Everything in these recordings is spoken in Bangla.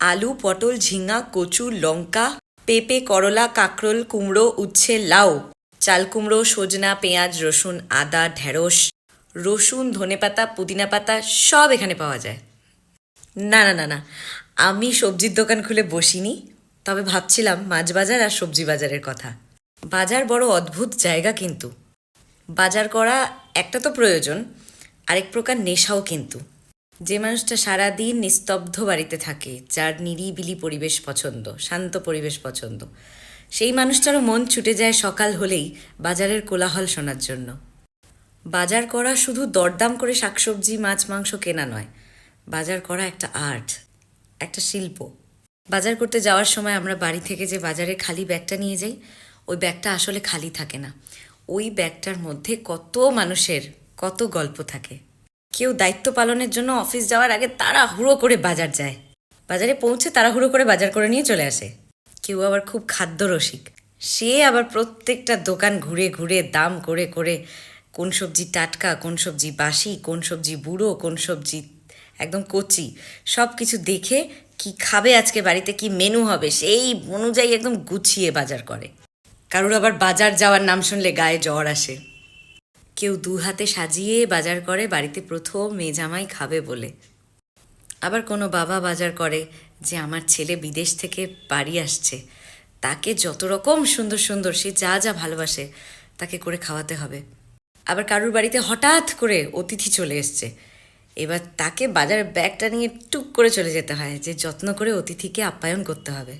আলু, পটল, ঝিঙা, কচু, লঙ্কা, পেঁপে, করলা, কাঁকরোল, কুমড়ো, উচ্ছে, লাউ, চাল কুমড়ো, সজনা, পেঁয়াজ, রসুন, আদা, ঢেঁড়স, রসুন ধনেপাতা পুদিনা পাতা, সব এখানে পাওয়া যায়। না না না না, আমি সবজির দোকান খুলে বসিনি, তবে ভাবছিলাম মাছ বাজার আর সবজি বাজারের কথা। বাজার বড় অদ্ভুত জায়গা কিন্তু। বাজার করা একটা তো প্রয়োজন, আরেক প্রকার নেশাও কিন্তু। যে মানুষটা সারাদিন নিস্তব্ধ বাড়িতে থাকে, যার নিরিবিলি পরিবেশ পছন্দ, শান্ত পরিবেশ পছন্দ, সেই মানুষটারও মন ছুটে যায় সকাল হলেই বাজারের কোলাহল শোনার জন্য। বাজার করা শুধু দরদাম করে শাকসবজি, মাছ, মাংস কেনা নয়, বাজার করা একটা আর্ট, একটা শিল্প। বাজার করতে যাওয়ার সময় আমরা বাড়ি থেকে যে বাজারে খালি ব্যাগটা নিয়ে যাই, ওই ব্যাগটা আসলে খালি থাকে না। ওই ব্যাগটার মধ্যে কত মানুষের কত গল্প থাকে। কেউ দায়িত্ব পালনের জন্য অফিস যাওয়ার আগে তাড়াহুড়ো করে বাজার যায়। বাজারে পৌঁছে তাড়াহুড়ো করে বাজার করে নিয়ে চলে আসে। কেউ আবার খুব খাদ্য রসিক সে আবার প্রত্যেকটা দোকান ঘুরে ঘুরে দাম করে করে কোন সবজি টাটকা, কোন সবজি বাসি, কোন সবজি বুড়ো, কোন সবজি একদম কচি সব কিছু দেখে কি খাবে আজকে বাড়িতে, কি মেনু হবে, সেই অনুযায়ী একদম গুছিয়ে বাজার করে। কারুর আবার বাজার যাওয়ার নাম শুনলে গায়ে জ্বর আসে। কেউ দু হাতে সাজিয়ে বাজার করে, বাড়িতে প্রথম মেয়ে জামাই খাবে বলে। আবার কোনো বাবা বাজার করে যে আমার ছেলে বিদেশ থেকে বাড়ি আসছে। তাকে যত রকম সুন্দর সুন্দর, সে যা যা ভালোবাসে, তাকে করে খাওয়াতে হবে। আবার কারুর বাড়িতে হঠাৎ করে অতিথি চলে এসছে। এবার তাকে বাজারের ব্যাগটা নিয়ে টুক করে চলে যেতে হয়, যে যত্ন করে অতিথিকে আপ্যায়ন করতে হবে।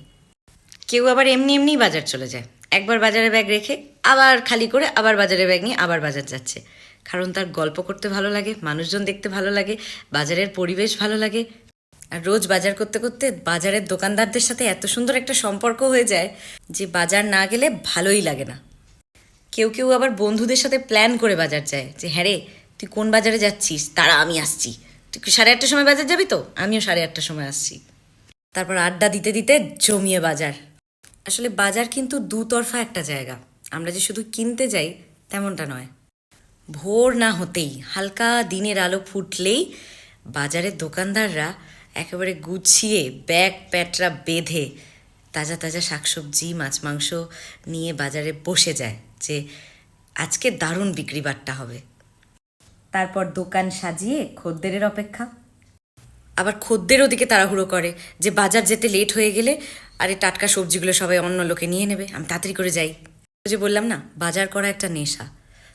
কেউ আবার এমনি এমনি বাজার চলে যায়। একবার বাজারে ব্যাগ রেখে আবার খালি করে আবার বাজারে ব্যাগ নিয়ে আবার বাজার যাচ্ছে। কারণ তার গল্প করতে ভালো লাগে, মানুষজন দেখতে ভালো লাগে, বাজারের পরিবেশ ভালো লাগে। আর রোজ বাজার করতে করতে বাজারের দোকানদারদের সাথে এত সুন্দর একটা সম্পর্ক হয়ে যায় যে বাজার না গেলে ভালোই লাগে না। কেউ কেউ আবার বন্ধুদের সাথে প্ল্যান করে বাজার যায় যে হ্যাঁ রে, তুই কোন বাজারে যাচ্ছিস? তারা আমি আসছি। তুই সাড়ে আটটার সময় বাজার যাবি তো? আমিও সাড়ে আটটার সময় আসছি। তারপর আড্ডা দিতে দিতে জমিয়ে বাজার। আসলে বাজার কিন্তু দুতরফা একটা জায়গা। আমরা যে শুধু কিনতে যাই, তেমনটা নয়। ভোর না হতেই, হালকা দিনের আলো ফুটলেই বাজারের দোকানদাররা একেবারে গুছিয়ে ব্যাগ প্যাটরা বেঁধে তাজা তাজা শাকসবজি, মাছ মাংস নিয়ে বাজারে বসে যায় যে, আজকে দারুণ বিক্রি বাট্টা হবে। তারপর দোকান সাজিয়ে খদ্দেরের অপেক্ষা। আবার খদ্দের ওদিকে তাড়াহুড়ো করে যে বাজার যেতে লেট হয়ে গেলে, আরে টাটকা সবজিগুলো সবাই অন্য লোকে নিয়ে নেবে, আমি তাড়াতাড়ি করে যাই। যে বললাম না, বাজার করা একটা নেশা।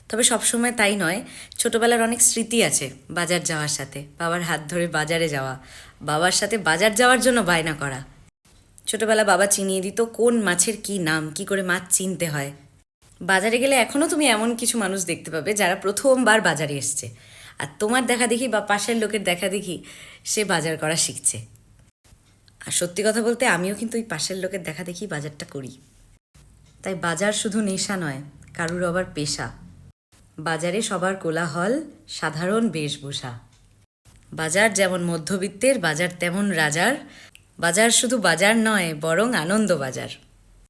তবে সবসময় তাই নয়, ছোটবেলার অনেক স্মৃতি আছে বাজার যাওয়ার সাথে, বাবার হাত ধরে বাজারে যাওয়া, বাবার সাথে বাজার যাওয়ার জন্য বায়না করা। ছোটবেলা বাবা চিনিয়ে দিত কোন মাছের কি নাম, কি করে মাছ চিনতে হয়। বাজারে গেলে এখনও তুমি এমন কিছু মানুষ দেখতে পাবে যারা প্রথমবার বাজারে এসছে। আর তোমার দেখা দেখি বা পাশের লোকের দেখা দেখি সে বাজার করা শিখছে। আর সত্যি কথা বলতে আমিও কিন্তু ওই পাশের লোকের দেখা দেখি বাজারটা করি। তাই বাজার শুধু নেশা নয়, কারুর আবার পেশা। বাজারে সবার কোলাহল, সাধারণ বেশভূষা। বাজার যেমন মধ্যবিত্তের, বাজার তেমন রাজার। বাজার শুধু বাজার নয়, বরং আনন্দ বাজার।